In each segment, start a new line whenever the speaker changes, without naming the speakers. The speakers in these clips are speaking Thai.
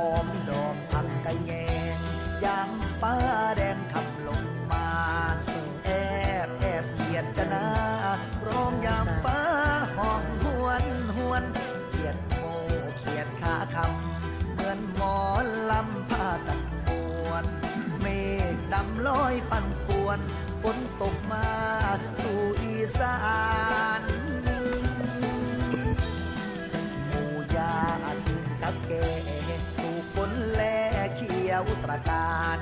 อมดอกผักกะแยงยามฟ้าแดงขับลงมา แอบแอบเหยียดจะนาร้องยา
มฟ้าห้องหวนหวน
เขียดโมเขียดขาคำเหมือนหมอนลำผ้าตัดมวนเมฆดำลอยปั่นป่วน ฝนตกมาสู่อีสาน เขียวตระการ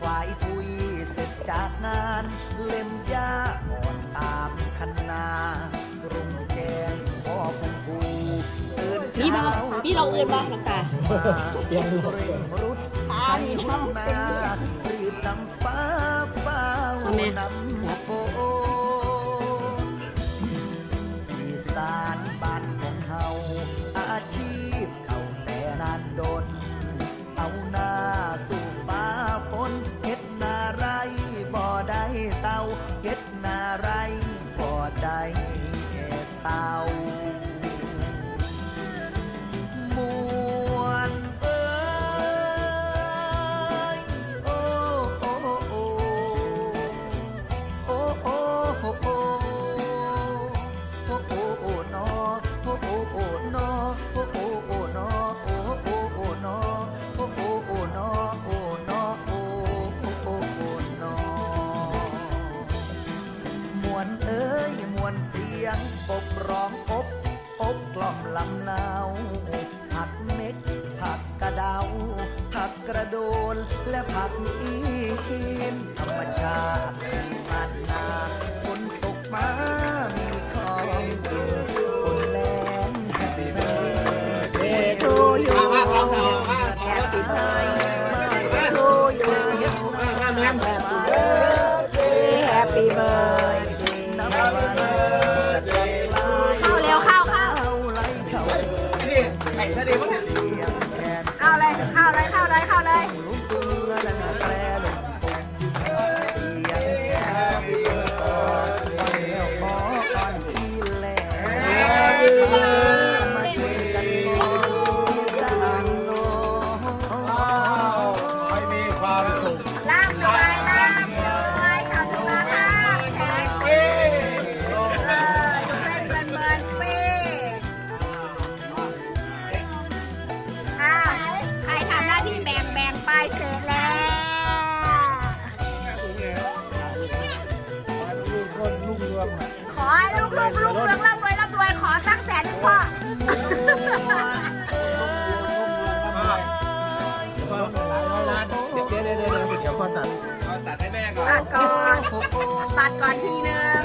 ควายทุยเสร็จจากงาน เล่มยาอ่อนตามคันนา รุงแกงพ่อคงผูตื่นมีบ้าเช้าพี่เราเอื่นบ้างน้องตาเสียงรุรุดไทยหุ่นนารีบนำฟ้าฟ้านำฝน tạo และผักอีกินธรรมชาติผ่นนาฝนตกมามีของกินฝนแรงแผ่นดิเดทูยู
มาองสองมา
สองเดทูยูมแฮปปี้เบิ
ร์ดเด
ย์แฮปปี้เบิร์เย
เข้าเร็วเข้าเข้าเอาอะไรเข้าอะไร
ดก่อน
ทีนึง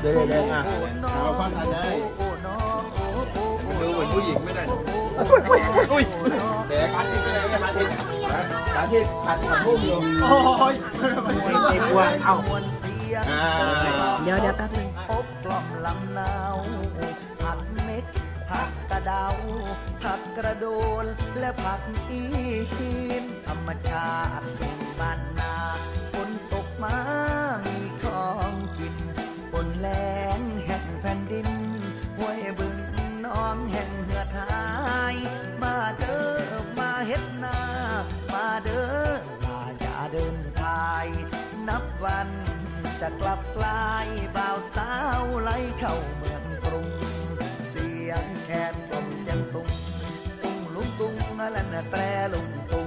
เดี๋ยวเดี๋ยวอะเอาพ่อตัดได้ดูเหมือนผู้หญิงไม่ได้อุ้ยเดี๋ยวพัดที่ไปไหนพัดที่พัดที่พัดพัดพุ่มอยู่โอ้ยมันไม่กลัวเอ้าอ่า
เดี๋ยวเดี๋ยวแป๊บนึง
อบกล่อมลำหนาวผักเม็ดผักกระเดาผักกระโดนและผักอีหินธรรมชาติแห่งบ้านนา งแห่งแผ่นดินห้วยบึงน้องแห่งเหือดหาย มาเด้อมาเฮ็ดนา มาเด้อลาอย่าเดินทาย นับวันจะกลับกลายบ่าวสาวไหลเข้าเมืองกรุง เสียงแคนกลมเสียงสุงตุ้งลุงตุ้งนั่นะแตรลุงตุ้ง